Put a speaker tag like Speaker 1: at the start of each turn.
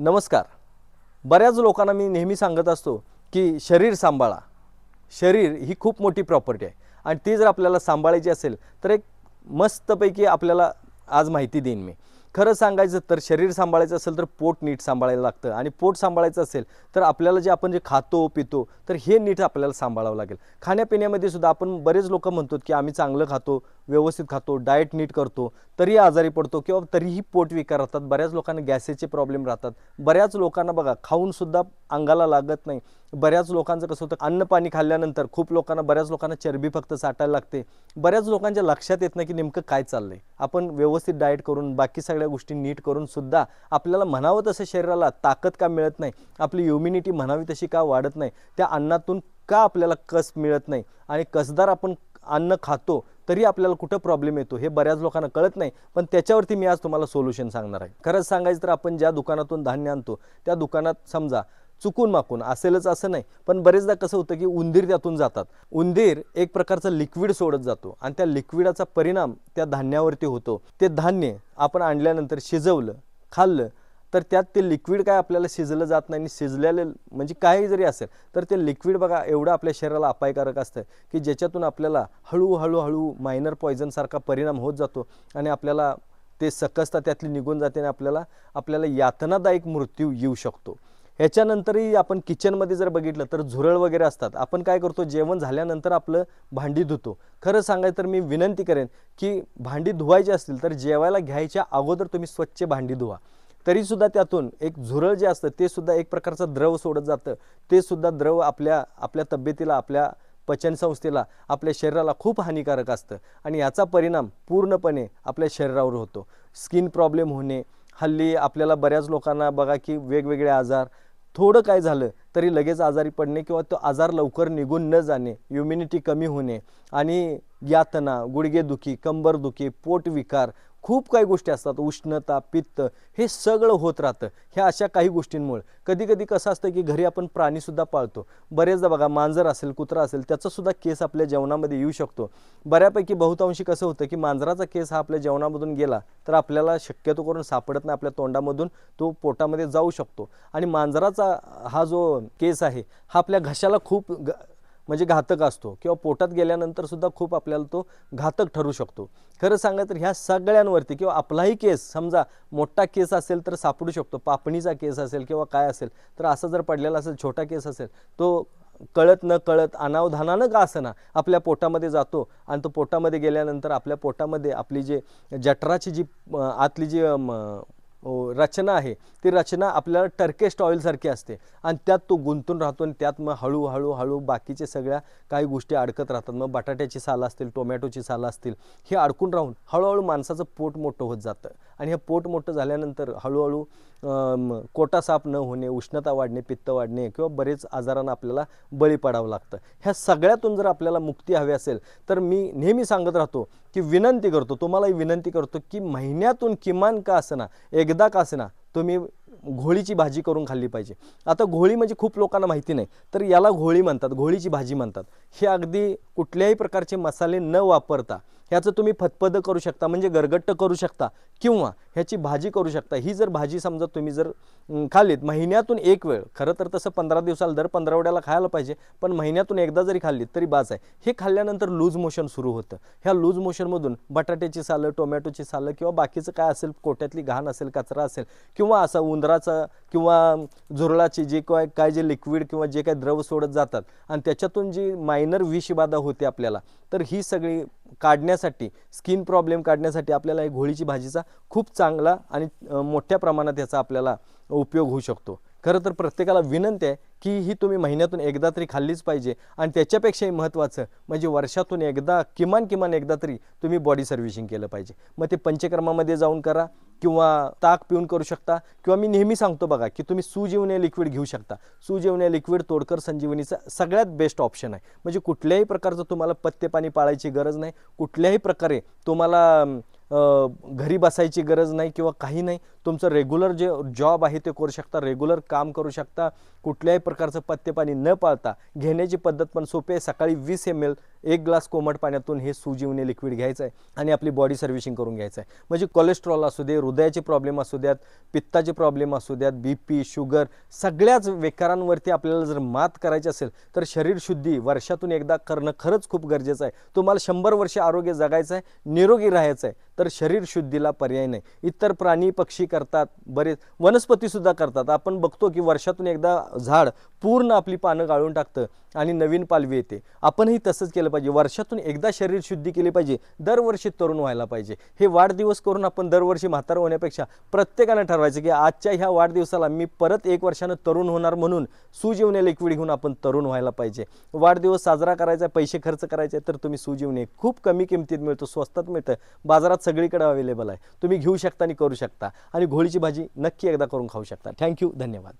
Speaker 1: नमस्कार. बऱ्याच लोकांना मी नेहमी सांगत असतो की शरीर सांभाळा. शरीर ही खूप मोठी प्रॉपर्टी आहे. आणि ती जर आपल्याला सांभाळायची असेल तर एक मस्तपैकी आपल्याला आज माहिती देईन मी. खरं सांगायचं तर शरीर सांभाळायचं असेल तर पोट नीट सांभाळायला लागतं. आणि पोट सांभाळायचं असेल तर आपल्याला जे आपण जे खातो पितो तर हे नीट आपल्याला सांभाळावं लागेल. खाण्यापिण्यामध्ये सुद्धा आपण बरेच लोक म्हणतो की आम्ही चांगलं खातो व्यवस्थित खातो डाएट नीट करतो तरी आजारी पडतो किंवा तरीही पोट विकार राहतात. बऱ्याच लोकांना गॅसेचे प्रॉब्लेम राहतात. बऱ्याच लोकांना बघा खाऊनसुद्धा अंगाला लागत नाही. बऱ्याच लोकांचं कसं होतं अन्न पाणी खाल्ल्यानंतर खूप लोकांना बऱ्याच लोकांना चरबी फक्त साठायला लागते. बऱ्याच लोकांच्या लक्षात येत नाही की नेमकं काय चाललं आहे आपण व्यवस्थित डाएट करून बाकी सगळ्या गोष्टी नीट करून सुद्धा आपल्याला म्हणावं तसं शरीराला ताकद का मिळत नाही? आपली इम्युनिटी म्हणावी तशी का वाढत नाही? त्या अन्नातून का आपल्याला कस मिळत नाही? आणि कसदार आपण अन्न खातो तरी आपल्याला कुठं प्रॉब्लेम येतो हे बऱ्याच लोकांना कळत नाही. पण त्याच्यावरती मी आज तुम्हाला सोल्युशन सांगणार आहे. खरंच सांगायचं तर आपण ज्या दुकानातून धान्य आणतो त्या दुकानात समजा चुकून माकून असेलच असं नाही पण बरेचदा कसं होतं की उंदीर त्यातून जातात. उंदीर एक प्रकारचं लिक्विड सोडत जातो आणि त्या लिक्विडाचा परिणाम त्या धान्यावरती होतो. ते धान्य आपण आणल्यानंतर शिजवलं खाल्लं तर त्यात ते लिक्विड काय आपल्याला शिजलं जात नाही आणि शिजलेलं म्हणजे काही जरी असेल तर ते लिक्विड बघा एवढं आपल्या शरीराला अपायकारक असतं की ज्याच्यातून आपल्याला हळूहळू हळू मायनर पॉयझनसारखा परिणाम होत जातो आणि आपल्याला ते सकसता त्यातली निघून जाते आणि आपल्याला आपल्याला यातनादायक मृत्यू येऊ शकतो. ह्याच्यानंतरही आपण किचनमध्ये जर बघितलं तर झुरळ वगैरे असतात. आपण काय करतो? जेवण झाल्यानंतर आपलं भांडी धुतो. खरं सांगायचं तर मी विनंती करेन की भांडी धुवायची असतील तर जेवायला घ्यायच्या अगोदर तुम्ही स्वच्छ भांडी धुवा. तरीसुद्धा त्यातून एक झुरळ जे असतं ते सुद्धा एक प्रकारचं द्रव सोडत जातं. ते सुद्धा द्रव आपल्या आपल्या तब्येतीला आपल्या पचनसंस्थेला आपल्या शरीराला खूप हानिकारक असतं. आणि याचा परिणाम पूर्णपणे आपल्या शरीरावर होतो. स्किन प्रॉब्लेम होणे हल्ली आपल्याला बऱ्याच लोकांना बघा की वेगवेगळे आजार. थोडं काय झालं तरी लगेच आजारी पडणे किंवा तो आजार लवकर निघून न जाणे इम्युनिटी कमी होणे आणि यातना गुडघेदुखी कंबरदुखी पोटविकार खूप काही गोष्टी असतात. उष्णता पित्त हे सगळं होत राहतं. ह्या अशा काही गोष्टींमुळे. कधी कधी कसं असतं की घरी आपण प्राणीसुद्धा पाळतो. बरेचदा बघा मांजर असेल कुत्रा असेल त्याचासुद्धा केस आपल्या जेवणामध्ये येऊ शकतो. बऱ्यापैकी बहुतांशी कसं होतं की मांजराचा केस हा आपल्या जेवणामधून गेला तर आपल्याला शक्यतो करून सापडत नाही. आपल्या तोंडामधून तो पोटामध्ये जाऊ शकतो. आणि मांजराचा हा जो केस आहे हा आपल्या घशाला खूप ग म्हणजे घातक असतो किंवा पोटात गेल्यानंतर सुद्धा खूप आपल्याला तो घातक ठरू शकतो. खरं सांगायचं तर ह्या सगळ्यांवरती किंवा आपलाही केस समजा मोठा केस असेल तर सापडू शकतो पापणीचा केस असेल किंवा काय असेल तर असं जर पडलेला असेल छोटा केस असेल तो कळत न कळत अनावधानानं का असना आपल्या पोटामध्ये जातो आणि तो पोटामध्ये गेल्यानंतर आपल्या पोटामध्ये आपली जे जठराची जी आतली जी रचना आहे. ती रचना आपल्याला टर्केस्ट ऑइलसारखी असते. आणि त्यात तो गुंतून राहतो आणि त्यात मग हळूहळू हळू बाकीचे सगळ्या काही गोष्टी अडकत राहतात. मग बटाट्याची सालं असतील टोमॅटोची सालं असतील हे अडकून राहून हळूहळू माणसाचं पोट मोठं होत जातं. आणि हे पोट मोठं झाल्यानंतर हळूहळू कोटा साफ न होणे उष्णता वाढणे पित्त वाढणे किंवा बरेच आजारांना आपल्याला बळी पडावं लागतं. ह्या सगळ्यातून जर आपल्याला मुक्ती हवी असेल तर मी नेहमी सांगत राहतो की विनंती करतो तुम्हालाही विनंती करतो की महिन्यातून किमान का असना एकदा का असना तुम्ही घोळीची भाजी करून खाल्ली पाहिजे. आता घोळी म्हणजे खूप लोकांना माहिती नाही तर याला घोळी म्हणतात घोळीची भाजी म्हणतात. हे अगदी कुठल्याही प्रकारचे मसाले न वापरता ह्याचं तुम्ही फतपद करू शकता म्हणजे गरगट्ट करू शकता किंवा ह्याची भाजी करू शकता. ही जर भाजी समजा तुम्ही जर खाल्लीत महिन्यातून एक वेळ खरं तर तसं पंधरा दिवसाला दर पंधरावड्याला खायला पाहिजे पण महिन्यातून एकदा जरी खाल्लीत तरी बाज आहे. हे खाल्ल्यानंतर लूज मोशन सुरू होतं. ह्या लूज मोशनमधून बटाट्याची सालं टोमॅटोची सालं किंवा बाकीचं काय असेल कोट्यातली घाण असेल कचरा असेल किंवा असा उंदराचा किंवा झुरळाची जे काय काय जे लिक्विड किंवा जे काय द्रव सोडत जातात आणि त्याच्यातून जी मायनर विषबाधा होते आपल्याला तर ही सगळी काढण्यासाठी स्किन प्रॉब्लेम काढण्यासाठी आपल्याला हे घोळीची भाजीचा खूप चांगला आणि मोठ्या प्रमाणात याचा आपल्याला उपयोग होऊ शकतो. खरं तर प्रत्येकाला विनंती आहे की ही तुम्ही महिन्यातून एकदा तरी खाल्लीच पाहिजे. आणि त्याच्यापेक्षाही महत्त्वाचं म्हणजे वर्षातून एकदा किमान किमान एकदा तरी तुम्ही बॉडी सर्व्हिसिंग केलं पाहिजे. मग ते पंचकर्मामध्ये जाऊन करा किंवा ताक पिऊन करू शकता किंवा मी नेहमी सांगतो बघा की तुम्ही सुजीवने लिक्विड घेऊ शकता. सुजीवने लिक्विड तोडकर संजीवनीचा सगळ्यात बेस्ट ऑप्शन आहे. म्हणजे कुठल्याही प्रकारचं तुम्हाला पत्ते पाणी पाळायची गरज नाही. कुठल्याही प्रकारे तुम्हाला घरी बसायची गरज नाही किंवा काही नाही. तुमचं रेग्युलर जे जॉब आहे ते करू शकता रेग्युलर काम करू शकता कुठल्याही प्रकारचं पथ्यपाणी न पाळता घेण्याची पद्धत पण सोपी आहे. सकाळी वीस एम एल एक ग्लास कोमट पाण्यातून हे सुजीवने लिक्विड घ्यायचं आहे आणि आपली बॉडी सर्व्हिसिंग करून घ्यायचं आहे. म्हणजे कोलेस्ट्रॉल असू दे हृदयाचे प्रॉब्लेम असू द्यात पित्ताचे प्रॉब्लेम असू द्यात बी पी शुगर सगळ्याच विकारांवरती आपल्याला जर मात करायची असेल तर शरीर शुद्धी वर्षातून एकदा करणं खरंच खूप गरजेचं आहे. तुम्हाला शंभर वर्ष आरोग्य जगायचं आहे निरोगी राहायचं आहे तर शरीर शुद्धीला पर्याय नाही. इतर प्राणी पक्षी करतात बरेच वनस्पतीसुद्धा करतात. आपण बघतो की वर्षातून एकदा झाड पूर्ण आपली पानं गाळून टाकतं आणि नवीन पालवी येते. आपणही तसंच केलं पाहिजे. वर्षातून एकदा शरीर शुद्धी केली पाहिजे दरवर्षी तरुण व्हायला पाहिजे. हे वाढदिवस करून आपण दरवर्षी म्हातार होण्यापेक्षा प्रत्येकानं ठरवायचं की आजच्या ह्या वाढदिवसाला मी परत एक वर्षानं तरुण होणार म्हणून सुजीवने लिक्विड घेऊन आपण तरुण व्हायला पाहिजे. वाढदिवस साजरा करायचा पैसे खर्च करायचे तर तुम्ही सुजीवने खूप कमी किमतीत मिळतो स्वस्तात मिळतं. बाजारात सगळीकडे अवेलेबल आहे. तुम्ही घेऊ शकता आणि करू शकता. आणि घोळीची भाजी नक्की एकदा करून खाऊ शकता. थँक्यू धन्यवाद.